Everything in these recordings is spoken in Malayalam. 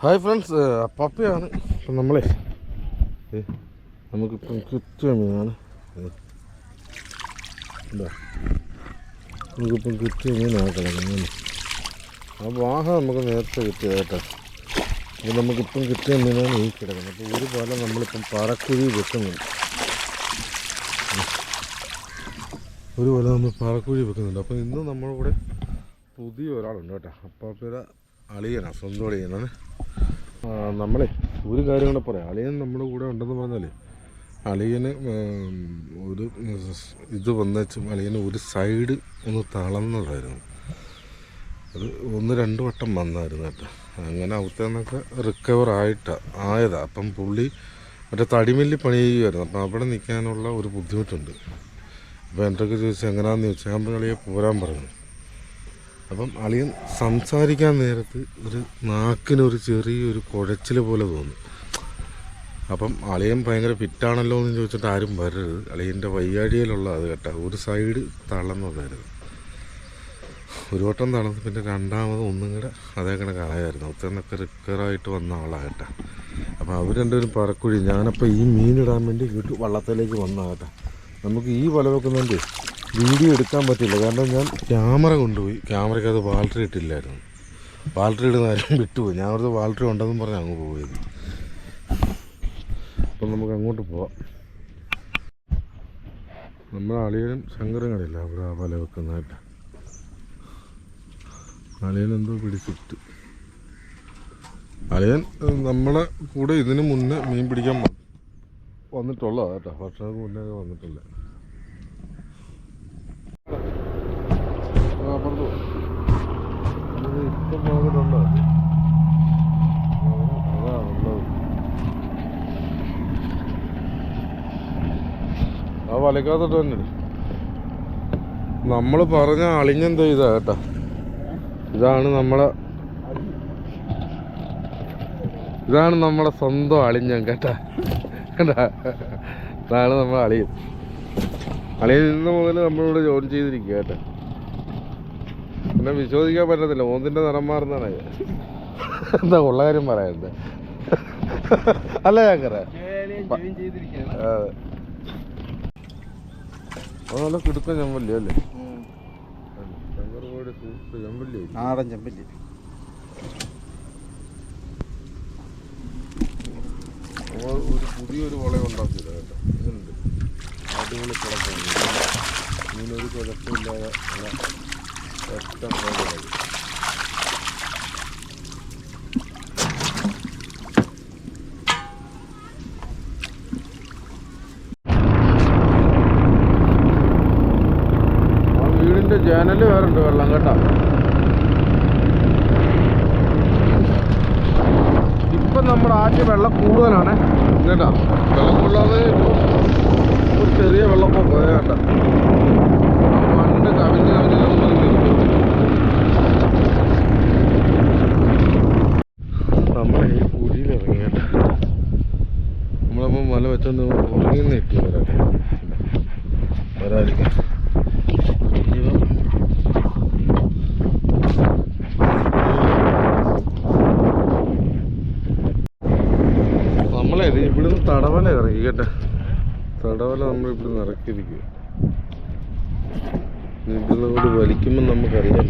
Hi friends പപ്പയാണ്. അപ്പം നമ്മളെ നമുക്കിപ്പം കിട്ടിയ മീനാണ്. നമുക്കിപ്പം കിട്ടിയ കിടക്കുന്നത് ആ വാഹ നമുക്ക് നേരത്തെ കിട്ടിയത് കേട്ടോ. അപ്പോൾ നമുക്കിപ്പം കിട്ടിയ മീനാണ് ഈ കിടക്കുന്നത്. അപ്പോൾ ഒരു പോലെ നമ്മളിപ്പം പാറക്കുഴി വെക്കുന്നുണ്ട്. ഒരു പോലെ നമ്മൾ പാറക്കുഴി വെക്കുന്നുണ്ട്. അപ്പോൾ ഇന്ന് നമ്മളിവിടെ പുതിയ ഒരാളുണ്ട് കേട്ടോ. അപ്പാപ്പയുടെ അളിയനാണ് സ്വന്തം അളിയനാണ്. നമ്മളെ ഒരു കാര്യം കൂടെ പറയാം. അളിയൻ നമ്മുടെ കൂടെ ഉണ്ടെന്ന് പറഞ്ഞാലേ അളിയന് ഒരു ഇത് വന്നുവെച്ചും അളിയന് ഒരു സൈഡ് ഒന്ന് തളർന്നതായിരുന്നു. അത് ഒന്ന് രണ്ട് വട്ടം വന്നായിരുന്നു കേട്ടോ. അങ്ങനെ അവിടുത്തെ നിന്നൊക്കെ റിക്കവർ ആയിട്ടാ ആയതാ. അപ്പം പുള്ളി മറ്റേ തടിമില്ലി പണി ചെയ്യുമായിരുന്നു അപ്പം അവിടെ നിൽക്കാനുള്ള ഒരു ബുദ്ധിമുട്ടുണ്ട്. അപ്പോൾ എന്റെ ചോദിച്ചാൽ എങ്ങനെയാണെന്ന് ചോദിച്ചാൽ ഞാൻ കളിയെ പോരാൻ പറഞ്ഞു. അപ്പം അളിയൻ സംസാരിക്കാൻ നേരത്ത് ഒരു നാക്കിനൊരു ചെറിയൊരു കുഴച്ചിൽ പോലെ തോന്നും. അപ്പം അളിയൻ ഭയങ്കര ഫിറ്റാണല്ലോ എന്ന് ചോദിച്ചിട്ട് ആരും വരരുത്. അളിയന്റെ വയ്യാഴിയിലുള്ള അത് കേട്ടോ. ഒരു സൈഡ് തളർന്നതായിരുന്നു ഒരു വട്ടം തളർന്ന് പിന്നെ രണ്ടാമത് ഒന്നും കൂടെ അതേ കണക്ക് ആയായിരുന്നു. ഒത്തന്നൊക്കെ റിക്കറായിട്ട് വന്ന ആളാണ് കേട്ടോ. അപ്പോൾ അവർ രണ്ടുപേരും പറക്കുഴി. ഞാനപ്പോൾ ഈ മീനിടാൻ വേണ്ടി വീട്ടു വള്ളത്തിലേക്ക് വന്ന കേട്ടോ. നമുക്ക് ഈ വല വെക്കുന്നതിന്റെ വീഡിയോ എടുക്കാൻ പറ്റില്ല. കാരണം ഞാൻ ക്യാമറ കൊണ്ടുപോയി. ക്യാമറയ്ക്ക് അത് ബാറ്ററി ഇട്ടില്ലായിരുന്നു. ബാറ്ററി ഇടുന്ന ആരും വിട്ടുപോയി. ഞാൻ അവിടുത്തെ ബാറ്ററി ഉണ്ടെന്നും പറഞ്ഞ് അങ്ങ് പോയത്. അപ്പം നമുക്ക് അങ്ങോട്ട് പോവാം. നമ്മുടെ അളിയനും ശങ്കരൻ കടയില്ല. അവിടെ ആ വല വെക്കുന്നതായിട്ട്. അളിയൻ എന്തോ പിടിച്ചിട്ട്. അളിയൻ നമ്മളെ കൂടെ ഇതിനു മുന്നേ മീൻ പിടിക്കാൻ വന്നിട്ടുള്ളതാ കേട്ടോ. വർഷങ്ങൾക്ക് മുന്നേ വന്നിട്ടില്ല. അപ്പുറത്ത്. ഇത് ഇപ്പം വന്നിട്ടുണ്ടോ അതാ ഉള്ളത്. ആ വലക്കാത്തിട്ട് തന്നെ നമ്മൾ പറഞ്ഞ അളിഞ്ഞെന്തോ ഇതാ കേട്ടോ. ഇതാണ് നമ്മളെ ഇതാണ് നമ്മളെ സ്വന്തം അളിഞ്ഞൻ കേട്ടാ. കണ്ടാ? ഇതാണ് നമ്മളെ അളിയൻ. അളിയൻ ഇന്ന് മുതൽ നമ്മളിവിടെ ജോയിൻ ചെയ്തിരിക്കുക കേട്ടോ. പിന്നെ വിശ്വസിക്കാൻ പറ്റത്തില്ല. ഓന്തിന്റെ നിറം മാറുന്നതാണ്. എന്താ ഉള്ള കാര്യം പറയണ്ടേ അല്ല അത്. നല്ല കിടുക്ക ചെമ്പല്ലി അല്ലേ? ചെമ്പല്ലി നാടൻ ചെമ്പല്ലി. ഒരു പുതിയൊരു വളയുണ്ടാക്കിയില്ല കേട്ടോ. ഇതുണ്ട്. അടിപൊളി കിടക്കാണ് ഇതിനൊരു കുഴപ്പമില്ലാതെ ഒറ്റ വീടിന്റെ ജനൽ വേറുണ്ട് വെള്ളം കേട്ടോ. ഇപ്പം നമ്മുടെ ആദ്യം വെള്ളം കൂടുതലാണ്. കേട്ടോ. വെള്ളം കൂടുതലാതെ ഒരു ചെറിയ വെള്ളപ്പൊക്കം കേട്ടോ. പണ്ട് കവിഞ്ഞ് കവിഞ്ഞ് നമ്മൾ നമ്മൾ ഈ കുഴിയിൽ ഇറങ്ങിയിട്ട്. നമ്മളപ്പോൾ മല വെച്ചൊന്ന് ഉറങ്ങി നിൽക്കും വരാതിരിക്കാം നമ്മളെ ഇവിടുന്ന് തടവല ഇറങ്ങി കേട്ടെ. തടവല നമ്മൾ ഇവിടുന്ന് ഇറക്കിയിരിക്കുക ഇവിടുന്ന് കൂടി വലിക്കുമ്പോൾ നമുക്കറിയാം.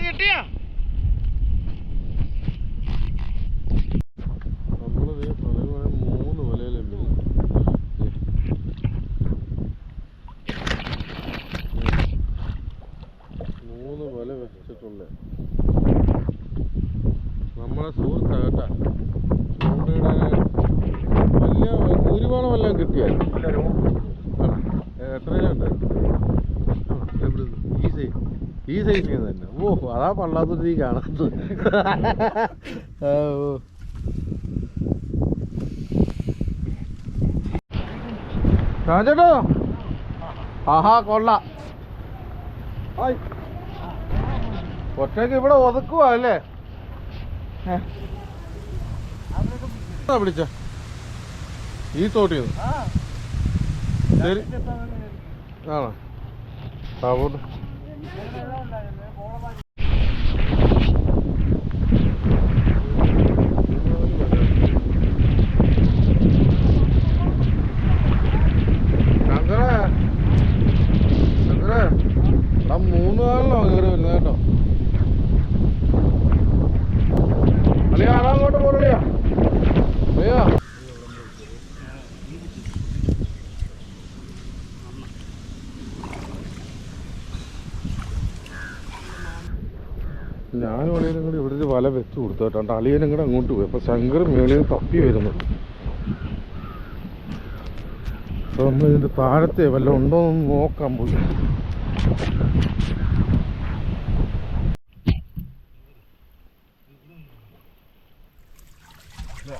വല്ലതും കിട്ടിയാ മൂന്ന് വല വെച്ചിട്ടുണ്ട് നമ്മളെ സുഹൃത്താ കേട്ടാ ചൂണ്ടയുടെ വലിയ ഭൂരിഭാഗം എല്ലാം കിട്ടിയായിരുന്നു എത്രയിലുണ്ട് ഈ സൈസ് ഈ സൈസിൽ തന്നെ. ഓ അതാ പള്ളാത്തൊരു തീ കാണുന്നത്. ഓ. രാജേട്ടോ. ആഹാ കൊള്ള. ഒറ്റയ്ക്ക് ഇവിടെ ഒതുക്കുക അല്ലേ? പിടിച്ച ഈ തോട്ടിയത് ശരി. ആണോ? ആ പോട്ടെ. Thank you. വല വെച്ച് കൊടുത്തു കേട്ടോ. അളിയനും കൂടെ അങ്ങോട്ട് പോയി. അപ്പൊ ശങ്കർ മേളിൽ തപ്പി വരുന്നു. അപ്പോൾ നമ്മൾ ഇതിന്റെ താഴത്തെ വല്ല ഉണ്ടോ എന്ന് നോക്കാൻ പോയി. എന്താ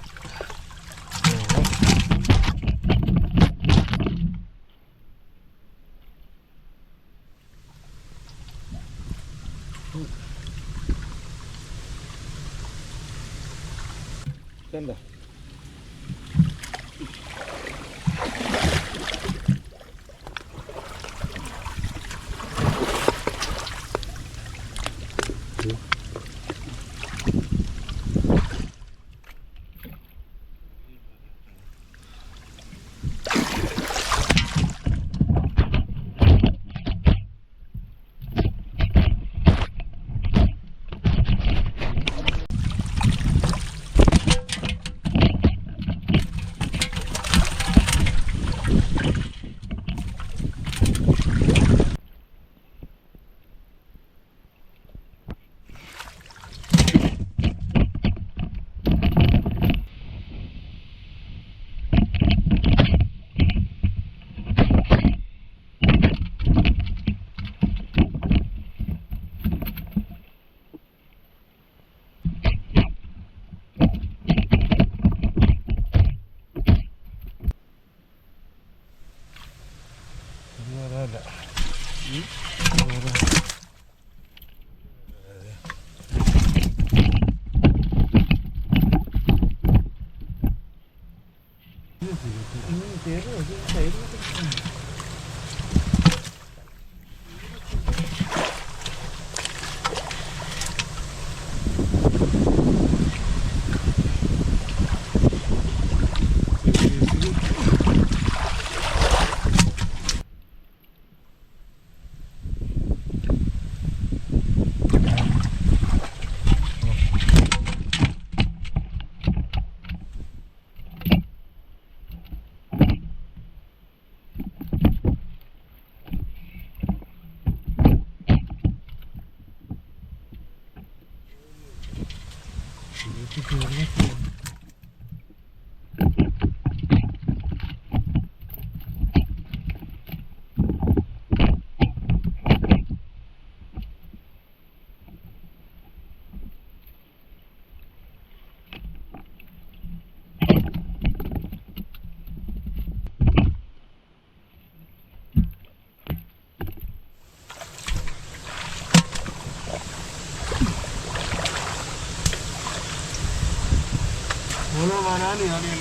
ano yun, yun,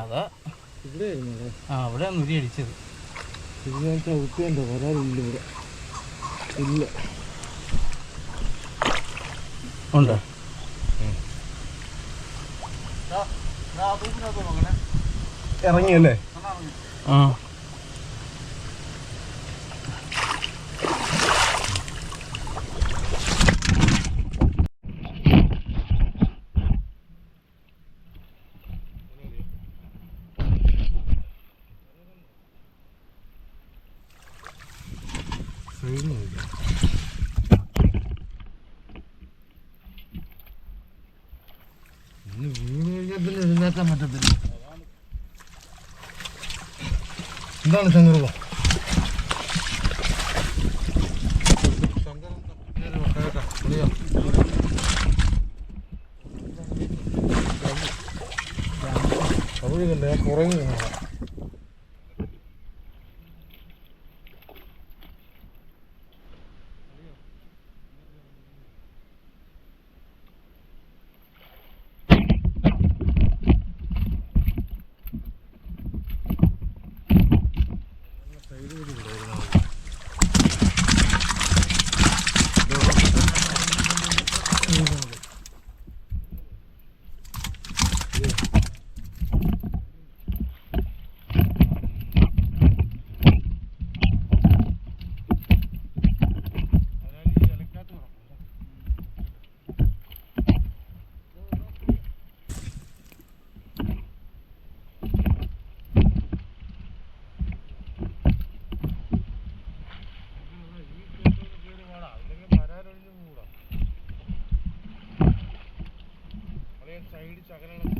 അതാ. ആ അവിടെ നുരി അടിച്ചത്. ഇത് ഞാൻ ചവിട്ടിയുണ്ടോ വരാറില്ല ഇവിടെ. ഇല്ല. ഉണ്ട്. ഇറങ്ങിയല്ലേ? ആ സൈഡിൽ നോക്കി ഇന്ന് വീണ് കഴിഞ്ഞാൽ പിന്നെ എഴുന്നേക്കാൻ പറ്റത്തില്ല എന്താണ് ശങ്കറുക അവിടെ കണ്ടേ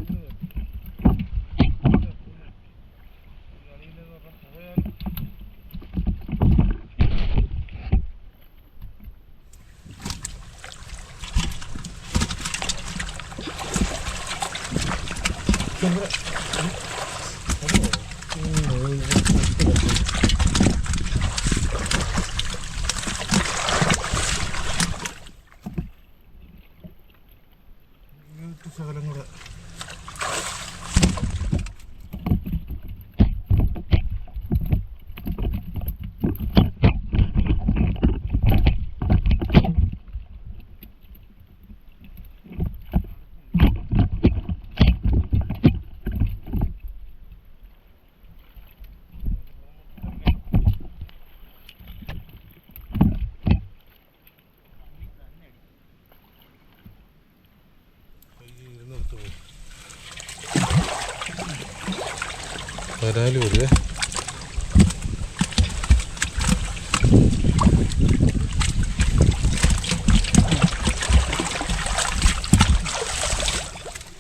വരാൽ വരുവേ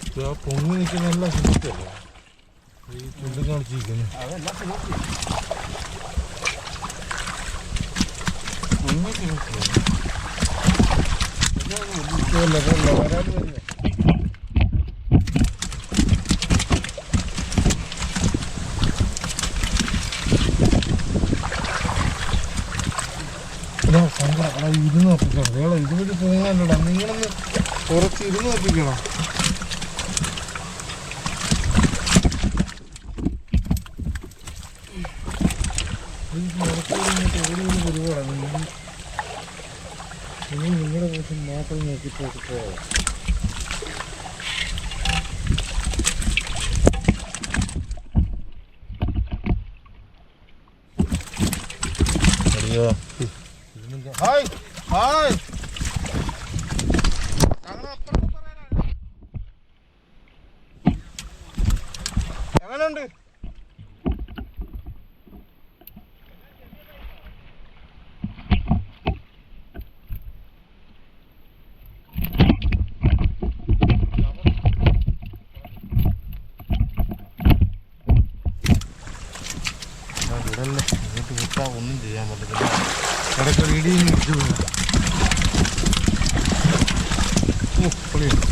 ഇത് ആ പൊങ്ങി നിൽക്കുന്ന എല്ലാം ചുറ്റല്ലേ ഈ ചുണ്ടും കാണിച്ചിരിക്കുന്നു അതെല്ലാം സിലോപ്പി. ഇതല്ല ഇതല്ല വരാൽ വരുന്നേ എടാ, ഒപ്പിക്കണം വേള ഇതുവഴി പോകാനല്ലടാ. നിങ്ങളൊന്ന് കുറച്ച് ഇരുന്ന് ഒപ്പിക്കണം നിങ്ങൾ നിങ്ങളുടെ కోసం മാത്രം നോക്കിയിട്ട് പോകാം. Hi hi. എങ്ങനെയുണ്ട് വിടല്ലേ ഇങ്ങോട്ട് വിട്ടാൽ ഒന്നും ചെയ്യാൻ പറ്റത്തില്ല ഇടയ്ക്ക് ഇടിയും ഇടിച്ചു പുളിയുണ്ട്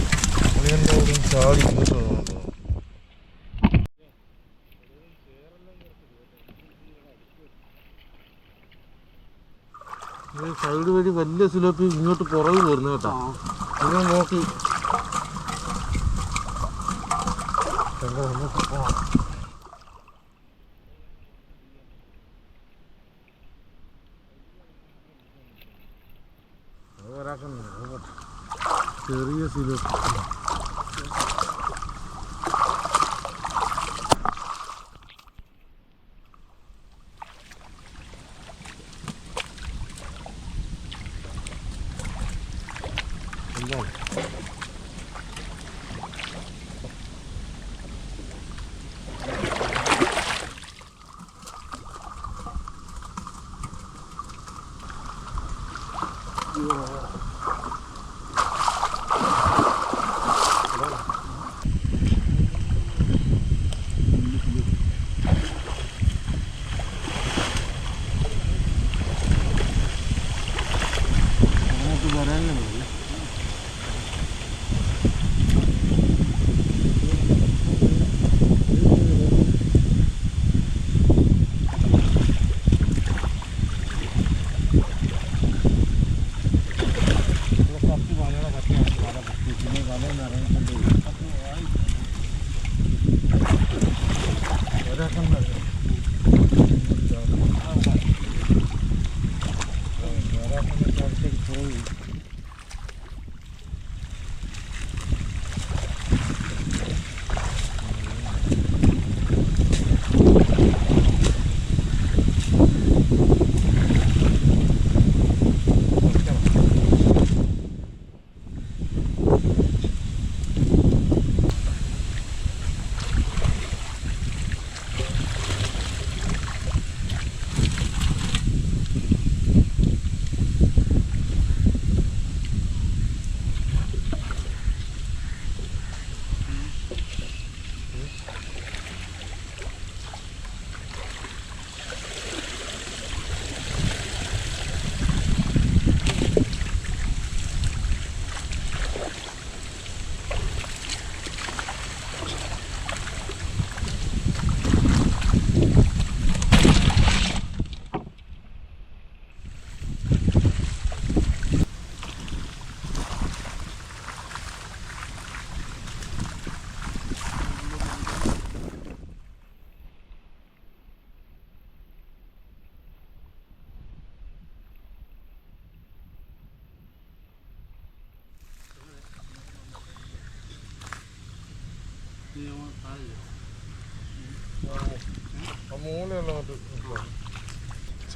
പുളിയന്റെ ഒരു ചാടി ഇങ്ങോട്ട് വന്നു സൈഡ് വഴി വലിയ സിലോപ്പി ഇങ്ങോട്ട് പുറകിൽ വരുന്നു കേട്ടോ. നിങ്ങൾ നോക്കി. ചെറിയ സിലോപ്പ്.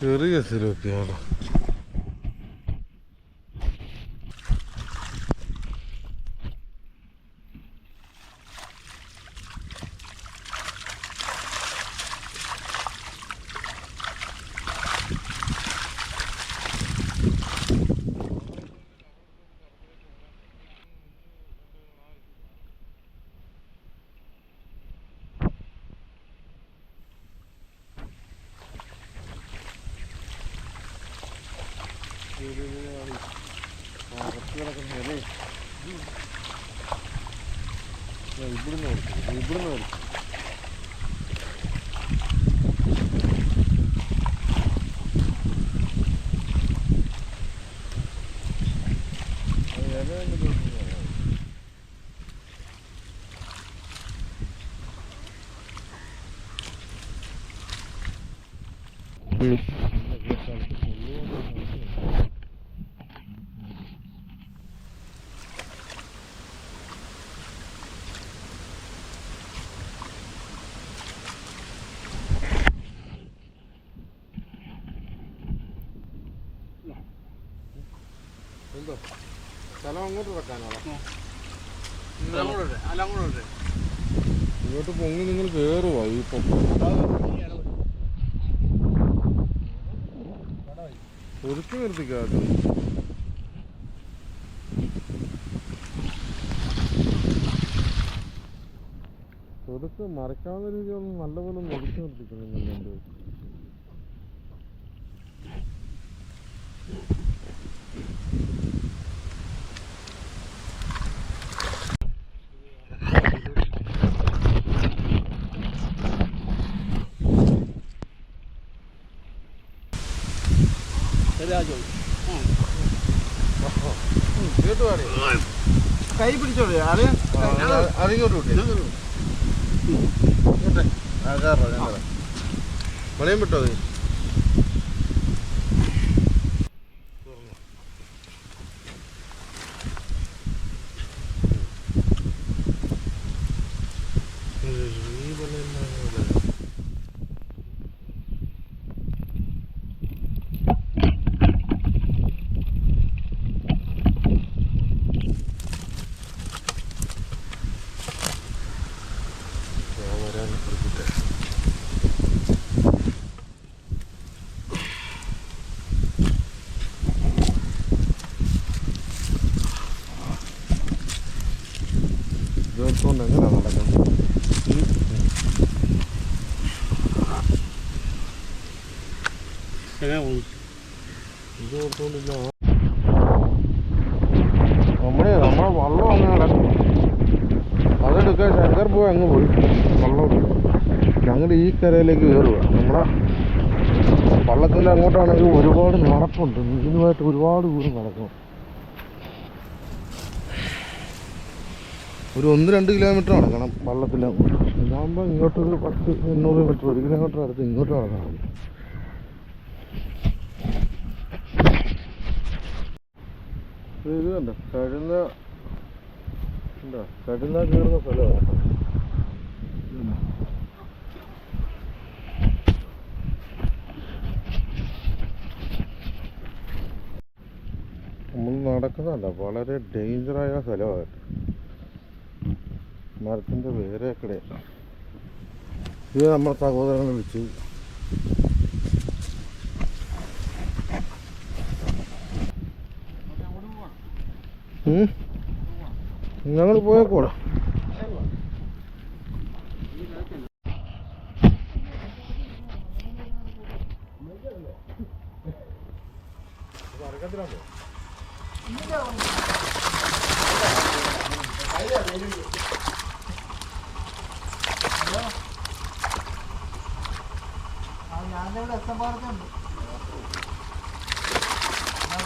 ചെറിയ സിലോപ്പിയാണ് ഇവിടുന്ന് കൊടുക്കും ഇവിടുന്ന് കൊടുക്കും എന്തോ സ്ഥലം അങ്ങോട്ട് വെക്കാനാണോ? ഇങ്ങോട്ട് പൊങ്ങി നിങ്ങൾ കയറുവാ ഈ ഒതുക്കി നിർത്തിക്കാതെ. ഒതുക്ക് മറക്കാവുന്ന രീതിയിലൊന്നും നല്ലപോലെ ഒതുക്കി നിർത്തിക്കണം കേട്ടു കൈ പിടിച്ചോളൂ ആൾ അതിങ്ങോട്ട് വിട്ടേ. കയറാം. വിട്ടോ. നീ ഈ വല എന്നാ ഞാൻ വരാൻ കൊടുക്കട്ടെ ഇതെടുത്തോണ്ട് എങ്ങനെ നടക്കുന്നത്. ഇത് കൊടുത്തോണ്ടില്ല നമ്മളെ നമ്മളെ വള്ളം അങ്ങ് കിടക്കും അതെടുക്കാൻ ശങ്കർ പോയി അങ്ങ് പോയി. വള്ളം ഞങ്ങൾ ഈ കരയിലേക്ക് കയറുക. നമ്മളെ വള്ളത്തിന്റെ അങ്ങോട്ടാണെങ്കിൽ ഒരുപാട് നടപ്പുണ്ട്. മീനുമായിട്ട് ഒരുപാട് ദൂരം നടക്കണം ഒരു ഒന്ന് രണ്ട് കിലോമീറ്റർ നടക്കണം. വള്ളത്തിൽ ഇതാകുമ്പോൾ ഇങ്ങോട്ടൊരു പത്ത് എണ്ണൂറ് മീറ്റർ ഒരു കിലോമീറ്റർ അടുത്ത് ഇങ്ങോട്ട് നടക്കണം ഇത് കണ്ട? കഴുന്ന എന്താ കഴുന്ന കയറുന്ന സ്ഥലമാണ്? നമ്മൾ നടക്കുന്നതല്ല വളരെ ഡേഞ്ചറായ സ്ഥലമാണ് മരത്തിന്റെ വേറെ കിടയാണ് ഇത് നമ്മുടെ സഹോദരങ്ങൾ വിളിച്ചു. ഞങ്ങൾ പോയേക്കോളാം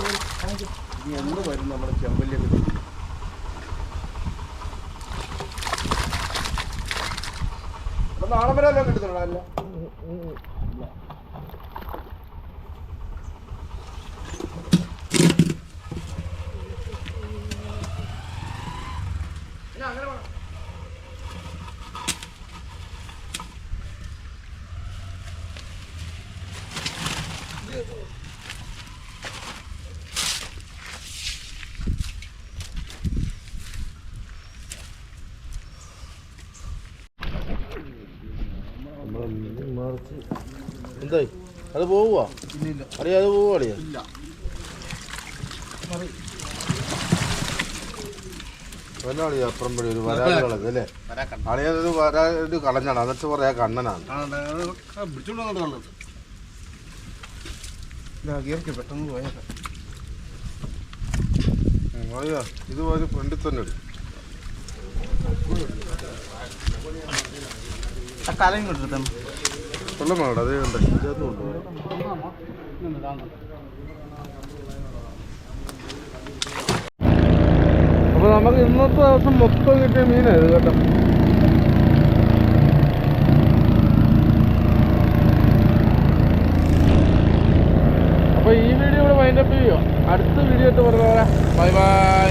എന്ന് വരും നമ്മുടെ ചെമ്പല്ലിയൊക്കെ നാളെ വരെ എല്ലാം കിട്ടുന്നുണ്ടോ അല്ല നമ്മളെ മീൻ മറിച്ച് എന്തായി അത് പോവുക ഇല്ല അറിയാ അത് പോവുക അറിയാ ഇല്ല വല്ലാളി അപ്പുറം പടി ഒരു വരാതി കളഞ്ഞത് അല്ലേ? അളിയത് വരാതി കളഞ്ഞാണ്. എന്നിട്ട് പറയാ കണ്ണനാണ്. പെട്ടെന്ന് പോയേക്കാം. ഇത് ഒരു ഫ്രണ്ടിൽ തന്നെ ഇടും. കലയും വെള്ളം വേണ്ട അതേ ഉണ്ട് ഇതിനകത്ത് കൊണ്ടുപോകാം അപ്പൊ നമുക്ക് ഇന്നത്തെ ദിവസം മൊത്തം കിട്ടിയ മീനായത് കേട്ടോ. അപ്പൊ ഈ വീഡിയോ ഇവിടെ വൈൻഡപ്പ് ചെയ്യുമോ അടുത്ത വീഡിയോ ഇട്ട് പറഞ്ഞ ബൈ ബൈ